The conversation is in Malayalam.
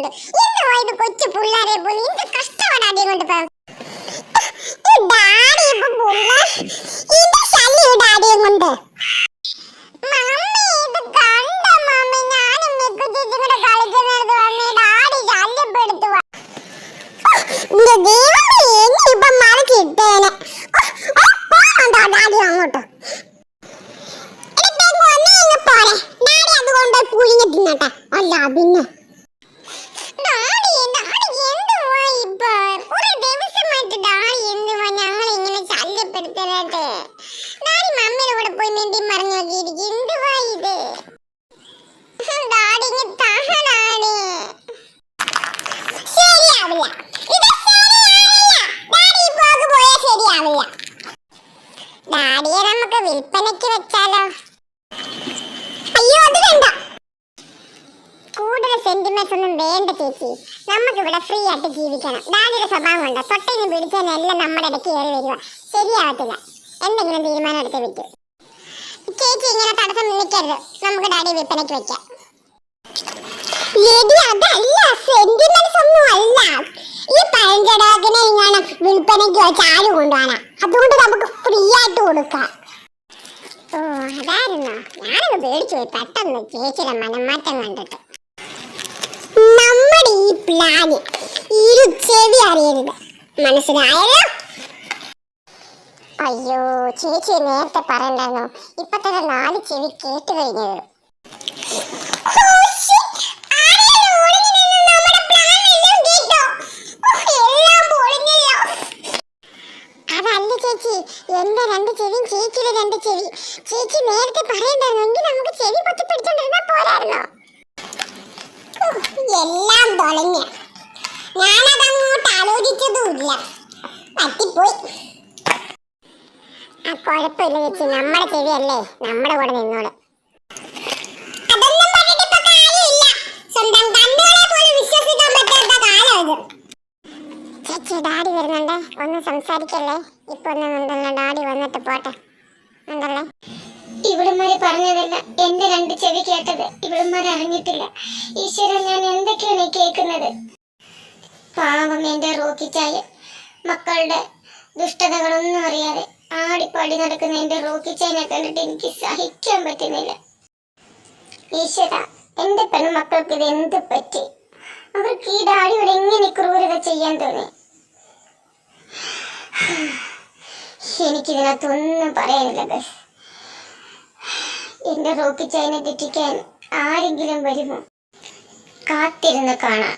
ഉണ്ട് എന്തുവാ ഇത് കൊച്ചു പിള്ളേരെ പോലെ എന്ത് കഷ്ടമാണ് അടിയും കൊണ്ട് പോകാൻ ഡാഡി ഇപ്പൊ പിള്ളേർ ഇത് ശല്യം ഡാഡിയും കൊണ്ട് മമ്മി ഇത് കണ്ട മമ്മി ഞാനും മിക്കു ചേച്ചിയും കൂടെ കളിക്കുന്നത് വന്ന് ഡാഡി ശല്യപ്പെടുത്തുവാ എന്റെ ദൈവമേ എന്നെ ഇപ്പൊ മറിച്ചിട്ടേനെ പോണോ ഡാഡി അങ്ങോട്ട് എടാ, പെങ്ങു, നീ ഇങ്ങ് പോരെ. ഡാഡി അതുകൊണ്ട് പുഴുങ്ങി തിന്നട്ടെ അല്ല പിന്നെ ഡാഡി ഡാഡി എന്തുവാ ഇപ്പൊ കുറെ ദിവസമായിട്ട് ഡാഡി എന്തുവാ ഞങ്ങളെ ഇങ്ങനെ ശല്യപ്പെടുത്തലായിട്ട് ഡാഡി മമ്മിയുടെ കൂടെ പോയി മിണ്ടി മറിഞ്ഞു നോക്കിയിരിക്കും എന്തുവാ ഇത് ഡാഡി ഇങ്ങ് താ ഡാഡി ശരിയാവില്ല ഇത് ശരിയാവില്ല ഡാഡി ഈ പോക്ക് പോയാൽ ശരിയാവില്ല ഡാഡിയെ നമുക്ക് വിൽപ്പനയ്ക്ക് വെച്ചാലോ? അയ്യോ അത് വേണ്ട. കൂടുതൽ സെന്റിമെന്റ്സ് ഒന്നും വേണ്ട ചേച്ചി. നമുക്ക് ഇവിടെ ഫ്രീ ആയിട്ട് ജീവിക്കണം. ഡാഡിയുടെ സ്വഭാവം കൊണ്ട്? തൊട്ടേന്ന് പിടിച്ചതിനെല്ലാം നമ്മുടെ ഇടയ്ക്ക് കയറി വരിക. ശരിയാവത്തില്ല. എന്തെങ്കിലും തീരുമാനം എടുത്ത് വെക്കൂ ചേച്ചി ഇങ്ങനെ തടസ്സം നിൽക്കരുത്. നമുക്ക് ഡാഡി വിൽപ്പനയ്ക്ക് വെക്കാം എടി അതല്ല സെന്റിമെന്റ്സ് ഒന്നും അല്ല ഈ വിൽപ്പനയ്ക്ക് വെച്ച് ആര് കൊണ്ടുപോകാനാ അതുകൊണ്ട് നമുക്ക് ഫ്രീ ആയിട്ട് കൊടുക്കാം. ഓ അതായിരുന്നോ. ഞാനത് പേടിച്ചു പോയി. പെട്ടെന്ന് ചേച്ചിയുടെ മനംമാറ്റം കണ്ടിട്ട്. നമ്മുടെ ഈ പ്ലാന് ഇരു ചെവി അറിയരുത്. മനസ്സിലായല്ലോ? അയ്യോ ചേച്ചി നേരത്തെ പറയണ്ടായിരുന്നു? ഇപ്പൊ തന്നെ നാല് ചെവി കേട്ട് കഴിഞ്ഞത് ഓ, shit. ആരെങ്കിലും ഒളിഞ്ഞു നിന്ന് നമ്മുടെ plan എല്ലാം കേട്ടോ? ഓ, എല്ലാം പൊളിഞ്ഞല്ലോ. അതല്ല ചേച്ചി. എന്റെ രണ്ട് ചെവിയും ചേച്ചിയുടെ രണ്ട് ചെവി. ചേച്ചി നേരത്തെ പറയണ്ടായിരുന്നെങ്കിൽ നമുക്ക് ചെവി പൊത്തി പിടിച്ചോണ്ടിരുന്നാ പോരായിരുന്നോ എല്ലാം തൊളഞ്ഞ ഞാനതങ്ങോട്ട് ആലോചിച്ചതുമില്ല. പറ്റിപ്പോയി. ആ കുഴപ്പമില്ല ചേച്ചി. നമ്മുടെ ചെവിയല്ലേ. നമ്മുടെ കൂടെ നിന്നോളൂ. ഒന്ന് സംസാരിക്കല്ലേ? ഇപ്പൊ ഡാഡി വന്നിട്ട് പോട്ടെ. എന്തല്ലേ ഇവിടുമാര് പറഞ്ഞതല്ല. എന്റെ രണ്ട് ചെവി കേട്ടത്. ഇവിടുമാര് അറിഞ്ഞിട്ടില്ല. ഈശ്വര ഞാൻ എന്തൊക്കെയാണ് കേൾക്കുന്നത്? പാവം എന്റെ റോക്കിച്ചായ മക്കളുടെ ദുഷ്ടതകളൊന്നും അറിയാതെ ആടിപ്പാടി നടക്കുന്ന എന്റെ റോക്കിച്ചായനെ കണ്ടിട്ട് എനിക്ക് സഹിക്കാൻ പറ്റുന്നില്ല. ഈശ്വര എന്റെ പെൺമക്കൾക്ക് ഇത് എന്ത് പറ്റി? അവർക്ക് ഈ ഡാഡിയോട് എങ്ങനെ ക്രൂരത ചെയ്യാൻ തോന്നി? എനിക്കിതിനകത്തൊന്നും പറയാനില്ല എന്റെ റോക്കി ചൈന തെറ്റിക്കാൻ ആരെങ്കിലും വരുമോ? കാത്തിരുന്ന് കാണാം.